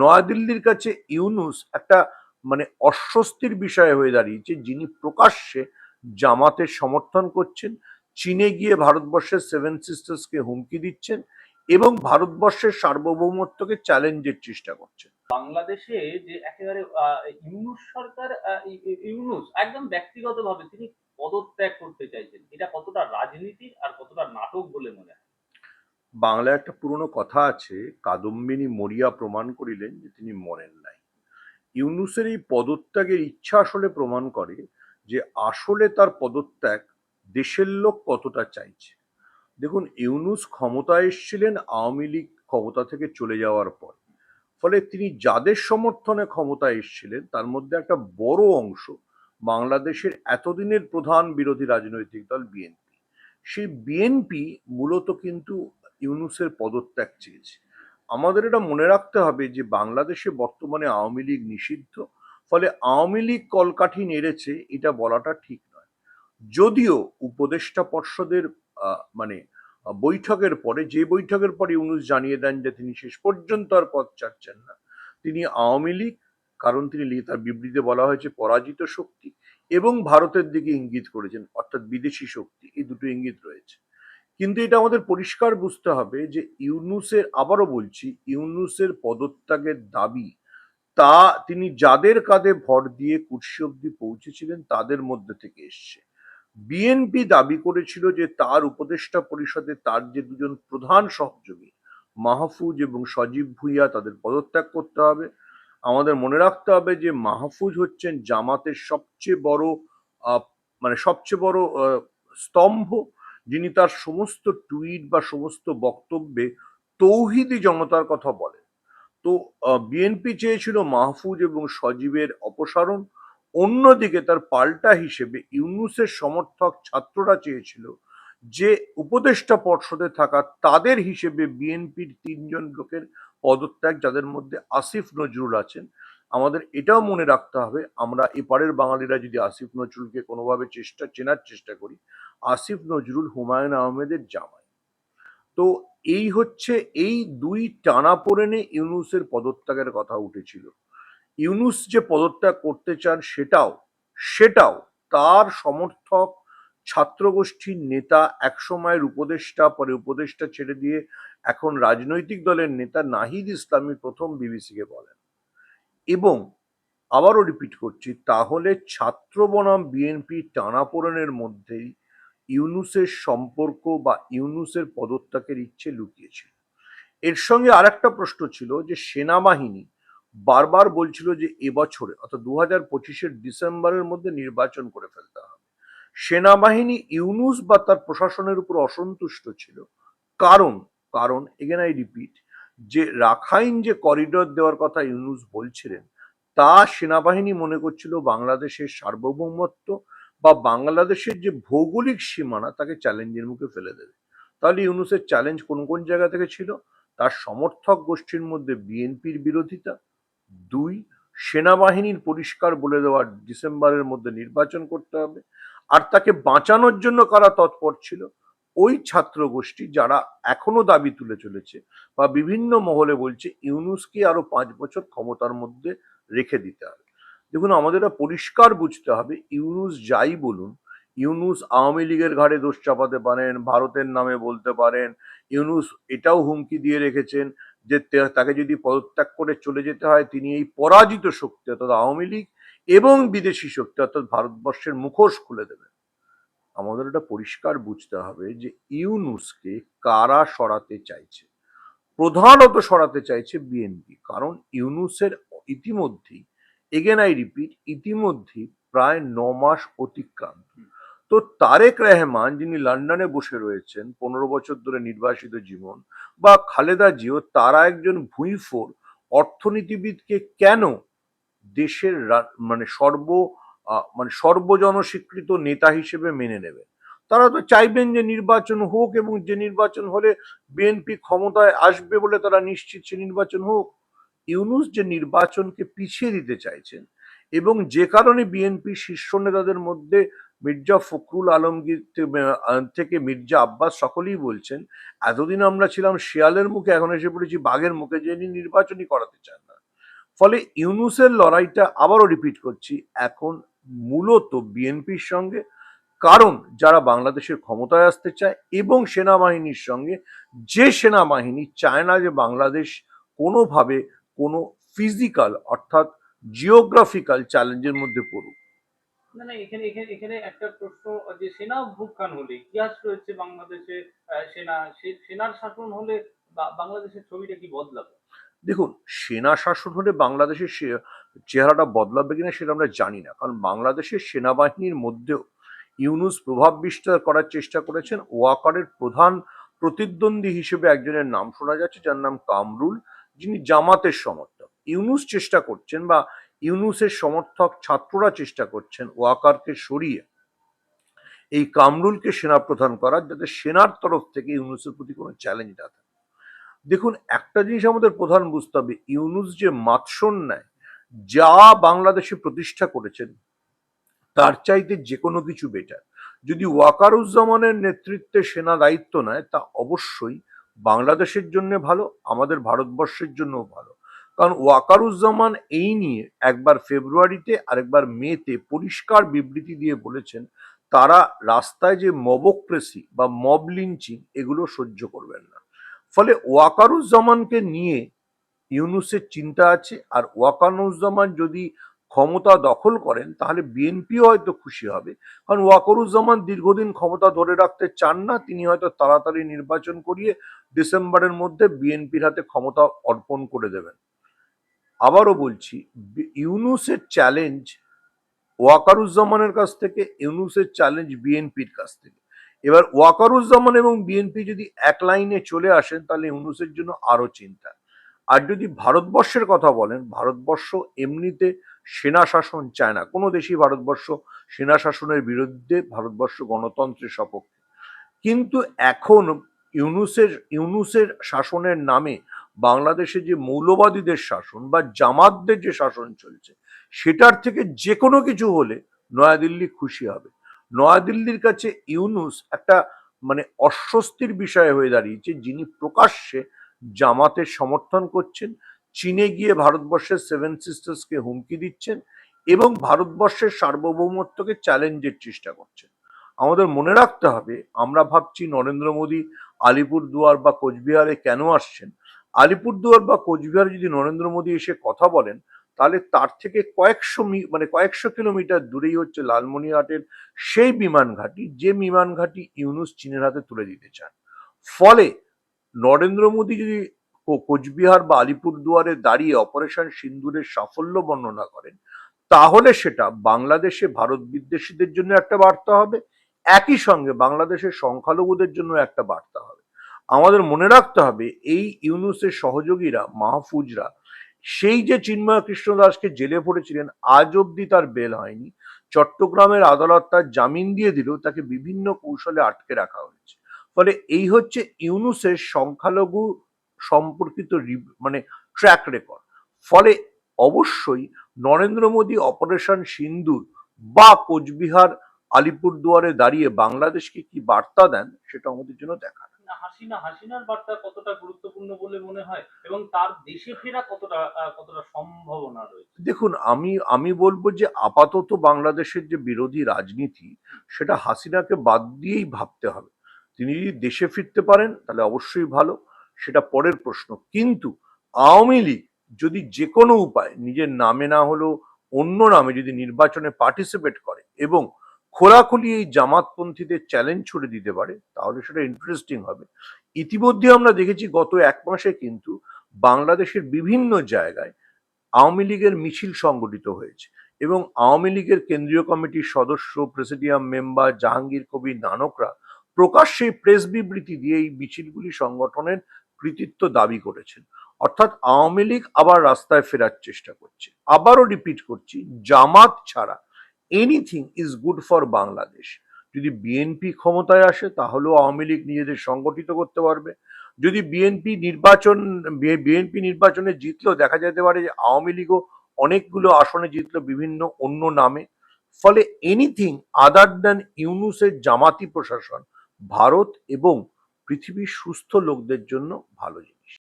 নয়াদিল্লির কাছে ইউনুস একটা মানে অস্বস্তির বিষয় হয়ে দাঁড়িয়েছে। যিনি প্রকাশ্যে জামাতের সমর্থন করছেন, চীনে গিয়ে ভারতবর্ষের সেভেন সিস্টার্সকে হুমকি দিচ্ছেন এবং ভারতবর্ষের সার্বভৌমত্বকে চ্যালেঞ্জের চেষ্টা করছেন। বাংলাদেশে যে একেবারে ইউনুস সরকার ইউনুস একদম ব্যক্তিগতভাবে তিনি পদত্যাগ করতে চাইছেন। এটা কতটা রাজনীতি আর কতটা নাটক বলে মনে বাংলায় একটা পুরনো কথা আছে, কাদম্বিনী মরিয়া প্রমাণ করিলেন যে তিনি মরেন নাই। ইউনুসের এই পদত্যাগের ইচ্ছা আসলে প্রমাণ করে যে আসলে তার পদত্যাগ দেশের লোক কতটা চাইছে। দেখুন, ইউনুস ক্ষমতায় এসেছিলেন আওয়ামী লীগ ক্ষমতা থেকে চলে যাওয়ার পর। ফলে তিনি যাদের সমর্থনে ক্ষমতায় এসেছিলেন, তার মধ্যে একটা বড় অংশ বাংলাদেশের এতদিনের প্রধান বিরোধী রাজনৈতিক দল বিএনপি। সেই বিএনপি মূলত কিন্তু ইউনুসের পদত্যাগ চেয়েছে। আমাদের এটা মনে রাখতে হবে যে বাংলাদেশে বর্তমানে আওয়ামী লীগ নিষিদ্ধ, ফলে আওয়ামী লীগ কলকাঠি নেড়েছে এটা বলাটা ঠিক নয়। যদিও উপদেষ্টা পর্ষদের মানে বৈঠকের পরে, যে বৈঠকের পরে ইউনুস জানিয়ে দেন যে তিনি শেষ পর্যন্ত আর পথ ছাড়ছেন না, তিনি আওয়ামী লীগ, কারণ তিনি তার বিবৃতিতে বলা হয়েছে পরাজিত শক্তি এবং ভারতের দিকে ইঙ্গিত করেছেন, অর্থাৎ বিদেশি শক্তি, এই দুটো ইঙ্গিত রয়েছে। কিন্তু এটা আমাদের পরিষ্কার বুঝতে হবে যে ইউনুসের, আবারও বলছি, ইউনুসের পদত্যাগের দাবি তা তিনি যাদের কাঁধে ভর দিয়ে কুর্সি অব্দি পৌঁছেছিলেন তাদের মধ্যে থেকে এসছে। বিএনপি দাবি করেছিল যে তার উপদেষ্টা পরিষদে তার যে দুজন প্রধান সহযোগী, মাহফুজ এবং সজীব ভুইয়া, তাদের পদত্যাগ করতে হবে। আমাদের মনে রাখতে হবে যে মাহফুজ হচ্ছেন জামাতের সবচেয়ে বড় মানে সবচেয়ে বড় স্তম্ভ। যিনি তার সমস্ত টুইট বা সমস্ত বক্তব্যে তৌহিদি জনতার কথা বলেন। তো বিএনপি চেয়েছিল মাহফুজ এবং সজীবের অপসারণ। অন্যদিকে তার পাল্টা হিসেবে ইউনুসের সমর্থক ছাত্ররা চেয়েছিল যে উপদেষ্টা পর্ষদে থাকা তাদের হিসেবে বিএনপির তিনজন লোকের পদত্যাগ, যাদের মধ্যে আসিফ নজরুল আছেন আমাদের এটাও মনে রাখতে হবে, আমরা এপারের বাঙালিরা যদি আসিফ নজরুলকে কোনোভাবে চেষ্টা, চেনার চেষ্টা করি, আসিফ নজরুল হুমায়ুন আহমেদের জামাই। তো এই হচ্ছে, এই দুই টানা পড়েনে ইউনুসের পদত্যাগের কথা উঠেছিল। ইউনুস যে পদত্যাগ করতে চান সেটাও সেটাও তার সমর্থক ছাত্রগোষ্ঠীর নেতা একসময়ের উপদেষ্টা, পরে উপদেষ্টা ছেড়ে দিয়ে এখন রাজনৈতিক দলের নেতা নাহিদ ইসলামী প্রথম বিবিসিকে বলেন। এবং আবারও রিপিট করছি, তাহলে ছাত্র বনাম বিএনপি টানাপোড়েনের মধ্যেই ইউনুসের সম্পর্ক বা ইউনুসের পদত্যাগের ইচ্ছে লুকিয়েছিল। এর সঙ্গে আরেকটা প্রশ্ন ছিল যে সেনাবাহিনী বারবার বলছিল যে এবছরে, অর্থাৎ দু হাজার পঁচিশের ডিসেম্বরের মধ্যে নির্বাচন করে ফেলতে হবে। সেনাবাহিনী ইউনুস বা তার প্রশাসনের উপর অসন্তুষ্ট ছিল। কারণ কারণ এগেন আই রিপিট যে রাখাইন যে করিডোর দেওয়ার কথা ইউনুস বলছিলেন, তা সেনাবাহিনী মনে করছিল বাংলাদেশের সার্বভৌমত্ব বা বাংলাদেশের যে ভৌগোলিক সীমানা, তাকে চ্যালেঞ্জের মুখে ফেলে দেবে। তাহলে ইউনুসের চ্যালেঞ্জ কোন কোন জায়গা থেকে ছিল? তার সমর্থক গোষ্ঠীর মধ্যে বিএনপির বিরোধিতা, দুই, সেনাবাহিনীর পরিষ্কার বলে দেওয়া ডিসেম্বরের মধ্যে নির্বাচন করতে হবে, আর তাকে বাঁচানোর জন্য কারা তৎপর ছিল? ওই ছাত্র গোষ্ঠী যারা এখনও দাবি তুলে চলেছে বা বিভিন্ন মহলে বলছে ইউনুসকে আরও পাঁচ বছর ক্ষমতার মধ্যে রেখে দিতে হবে। দেখুন, আমাদের পরিষ্কার বুঝতে হবে, ইউনুস যাই বলুন, ইউনুস আওয়ামী লীগের ঘাড়ে দোষ চাপাতে পারেন, ভারতের নামে বলতে পারেন, ইউনুস এটাও হুমকি দিয়ে রেখেছেন যে তাকে যদি পদত্যাগ করে চলে যেতে হয়, তিনি এই পরাজিত শক্তি অর্থাৎ আওয়ামী লীগ এবং বিদেশি শক্তি অর্থাৎ ভারতবর্ষের মুখোশ খুলে দেবেন। আমাদের এটা পরিষ্কার বুঝতে হবে যে ইউনুসকে কারা সরাতে চাইছে। প্রধানত সরাতে চাইছে বিএনপি, কারণ ইউনুসের ইতিমধ্যেই এগেন আই রিপিট ইতিমধ্যেই প্রায় ন মাস অতিক্রান্ত। তো তারেক রেহমান, যিনি লন্ডনে বসে রয়েছেন, পনেরো বছর ধরে নির্বাসিত জীবন, বা খালেদা জিও, তারা একজন ভুঁইফোর অর্থনীতিবিদকে কেন দেশের মানে সর্ব মানে সর্বজন স্বীকৃত নেতা হিসেবে মেনে নেবেন তারা তো চাইবেন যে নির্বাচন হোক এবং যে নির্বাচন হলে বিএনপি ক্ষমতায় আসবে বলে তারা নিশ্চিত সে নির্বাচন হোক। ইউনুস যে নির্বাচনকে পিছিয়ে দিতে চাইছেন এবং যে কারণে বিএনপি শীর্ষ নেতাদের মধ্যে মির্জা ফখরুল আলমগীর থেকে মির্জা আব্বাস সকলেই বলছেন, এতদিন আমরা ছিলাম শিয়ালের মুখে, এখন এসে পড়েছি বাঘের মুখে, যে নির্বাচনই করাতে চান না। ফলে ইউনুসের লড়াইটা আবারও রিপিট করছি, এখন মূলত বিএনপির সঙ্গে কারণ যারা বাংলাদেশের ক্ষমতায় আসতে চায় এবং সেনাবাহিনীর সঙ্গে যে সেনাবাহিনী চায় না যে বাংলাদেশ কোনোভাবে কোনো ফিজিক্যাল অর্থাৎ জিওগ্রাফিক্যাল চ্যালেঞ্জের মধ্যে পড়ুক। না না এখানে এখানে এখানে একটা প্রশ্ন যে সেনা অভ্যুত্থান হলে? ইতিহাস রয়েছে বাংলাদেশে সেনা সেনার শাসন হলে বাংলাদেশের ছবিটা কি বদলাবে? দেখুন সেনা শাসন হলে বাংলাদেশের চেহারাটা বদলাবে কিনা সেটা আমরা জানি না। কারণ বাংলাদেশের সেনাবাহিনীর মধ্যেও ইউনুস প্রভাব বিস্তার করার চেষ্টা করেছেন। ওয়াকারের প্রধান প্রতিদ্বন্দ্বী হিসেবে একজনের নাম শোনা যাচ্ছে, যার নাম কামরুল, যিনি জামাতের সমর্থক। ইউনুস চেষ্টা করছেন বা ইউনুসের সমর্থক ছাত্ররা চেষ্টা করছেন ওয়াকারকে সরিয়ে এই কামরুলকে সেনা প্রধান করার, যাতে সেনার তরফ থেকে ইউনুসের প্রতি কোনো চ্যালেঞ্জ না থাকে। দেখুন, একটা জিনিস আমাদের প্রধান বুঝতে হবে। ইউনুস যে মাতসন নেয় যা বাংলাদেশে প্রতিষ্ঠা করেছেন, তার চাইতে যে কোনো কিছু বেটার যদি ওয়াকারুজ্জামানের নেতৃত্বে সেনা দায়িত্ব নেয়, তা অবশ্যই বাংলাদেশের জন্য ভালো, আমাদের ভারতবর্ষের জন্যও ভালো। কারণ ওয়াকারুজ্জামান এই নিয়ে একবার ফেব্রুয়ারিতে, আরেকবার মেতে পরিষ্কার বিবৃতি দিয়ে বলেছেন, তারা রাস্তায় যে মবক্রেসি বা মব লিঞ্চিং, এগুলো সহ্য করবেন না। ফলে ওয়াকারুজ্জামানকে নিয়ে ইউনুসের চিন্তা আছে, আর ওয়াকারুজ্জামান যদি ক্ষমতা দখল করেন, তাহলে বিএনপিও হয়তো খুশি হবে। কারণ ওয়াকারুজ্জামান দীর্ঘদিন ক্ষমতা ধরে রাখতে চান না, তিনি হয়তো তাড়াতাড়ি নির্বাচন করিয়ে ডিসেম্বরের মধ্যে বিএনপির হাতে ক্ষমতা অর্পণ করে দেবেন। আবারও বলছি ইউনুসের চ্যালেঞ্জ ওয়াকারুজ্জামানের কাছ থেকে, ইউনুসের চ্যালেঞ্জ বিএনপির কাছ থেকে। এবার ওয়াকারুজ্জামান এবং বিএনপি যদি এক লাইনে চলে আসেন, তাহলে ইউনুসের জন্য আরও চিন্তা। আর যদি ভারতবর্ষের কথা বলেন, ভারতবর্ষ এমনিতে সেনা শাসন চায় না। কোনো দেশই ভারতবর্ষ সেনা শাসনের বিরুদ্ধে ভারতবর্ষ গণতন্ত্রের সপক্ষে। কিন্তু এখন ইউনুসের ইউনুসের শাসনের নামে বাংলাদেশে যে মৌলবাদীদের শাসন বা জামাতদের যে শাসন চলছে, সেটার থেকে যে কোনো কিছু হলে নয়াদিল্লি খুশি হবে। নয়াদিল্লির কাছে ইউনুস একটা মানে অস্বস্তির বিষয় হয়ে দাঁড়িয়েছে যিনি প্রকাশ্যে জামাতের সমর্থন করছেন, চীনে গিয়ে ভারতবর্ষের সেভেন সিস্টার্সকে হুমকি দিচ্ছেন এবং ভারতবর্ষের সার্বভৌমত্বকে চ্যালেঞ্জের চেষ্টা করছেন। আমাদের মনে রাখতে হবে, আমরা ভাবছি নরেন্দ্র মোদী আলিপুরদুয়ার বা কোচবিহারে কেন আসছেন? আলিপুরদুয়ার বা কোচবিহারে যদি নরেন্দ্র মোদী এসে কথা বলেন, তাহলে তার থেকে কয়েকশো মানে কয়েকশো কিলোমিটার দূরেই হচ্ছে লালমনিরহাটের সেই বিমান ঘাঁটি, যে বিমান ঘাঁটি ইউনুস চীনের হাতে তুলে দিতে চান। ফলে নরেন্দ্র মোদী যদি কোচবিহার বা আলিপুরদুয়ারে দাঁড়িয়ে অপারেশন সিন্দুরের সাফল্য বর্ণনা করেন, তাহলে সেটা বাংলাদেশে ভারত বিদ্বেষীদের জন্য একটা বার্তা হবে। একই সঙ্গে বাংলাদেশের সংখ্যালঘুদের জন্য একটা বার্তা হবে। আমাদের মনে রাখতে হবে, এই ইউনুসের সহযোগীরা, মাহফুজরা, সেই যে চিন্ময় কৃষ্ণ দাসকে জেলে পড়েছিলেন, আজ অবধি তার বেল হয়নি। চট্টগ্রামের আদালত তার জামিন দিয়ে দিলেও তাকে বিভিন্ন কৌশলে আটকে রাখা হয়েছে। ফলে এই হচ্ছে ইউনুসের সংখ্যালঘু সম্পর্কিত মানে ট্র্যাক রেকর্ড ফলে অবশ্যই নরেন্দ্র মোদী অপারেশন সিন্দুর বা কোচবিহার আলিপুরদুয়ারে দাঁড়িয়ে বাংলাদেশকে কি বার্তা দেন সেটা আমাদের জন্য দেখা না হাসিনা হাসিনার বার্তা কতটা গুরুত্বপূর্ণ বলে মনে হয় এবং তার দেশে ফেরা কতটা কতটা সম্ভাবনা রয়েছে? দেখুন আমি আমি বলব যে আপাতত বাংলাদেশের যে বিরোধী রাজনীতি সেটা হাসিনাকে বাদ দিয়েই ভাবতে হবে। তিনি যদি দেশে ফিরতে পারেন, তাহলে অবশ্যই ভালো। সেটা পরের প্রশ্ন। কিন্তু আওয়ামী লীগ যদি যে কোনো উপায়, নিজের নামে না হলেও অন্য নামে যদি নির্বাচনে পার্টিসিপেট করে এবং খোলাখুলি এই জামাতপন্থীদের চ্যালেঞ্জ ছুড়ে দিতে পারে, তাহলে সেটা ইন্টারেস্টিং হবে। ইতিমধ্যে আমরা দেখেছি গত এক মাসে কিন্তু বাংলাদেশের বিভিন্ন জায়গায় আওয়ামী লীগের মিছিল সংগঠিত হয়েছে এবং আওয়ামী লীগের কেন্দ্রীয় কমিটির সদস্য, প্রেসিডিয়াম মেম্বার, জাহাঙ্গীর কবির নানকরা প্রকাশ্যে প্রেস বিবৃতি দিয়ে এই মিছিলগুলি সংগঠনের কৃতিত্ব দাবি করেছেন। অর্থাৎ আওয়ামী লীগ আবার রাস্তায় ফেরার চেষ্টা করছে। আবারও রিপিট করছি, জামাত ছাড়া anything is good for Bangladesh. যদি বিএনপি ক্ষমতায় আসে, তাহলেও আওয়ামী লীগ নিজেদের সংগঠিত করতে পারবে। যদি বিএনপি নির্বাচন বিএনপি নির্বাচনে জিতলেও দেখা যেতে পারে যে আওয়ামী লীগও অনেকগুলো আসনে জিতলো বিভিন্ন অন্য নামে। ফলে এনিথিং আদার দ্যান ইউনুসের জামাতি প্রশাসন ভারত এবং পৃথিবীর সুস্থ লোকদের জন্য ভালো জিনিস।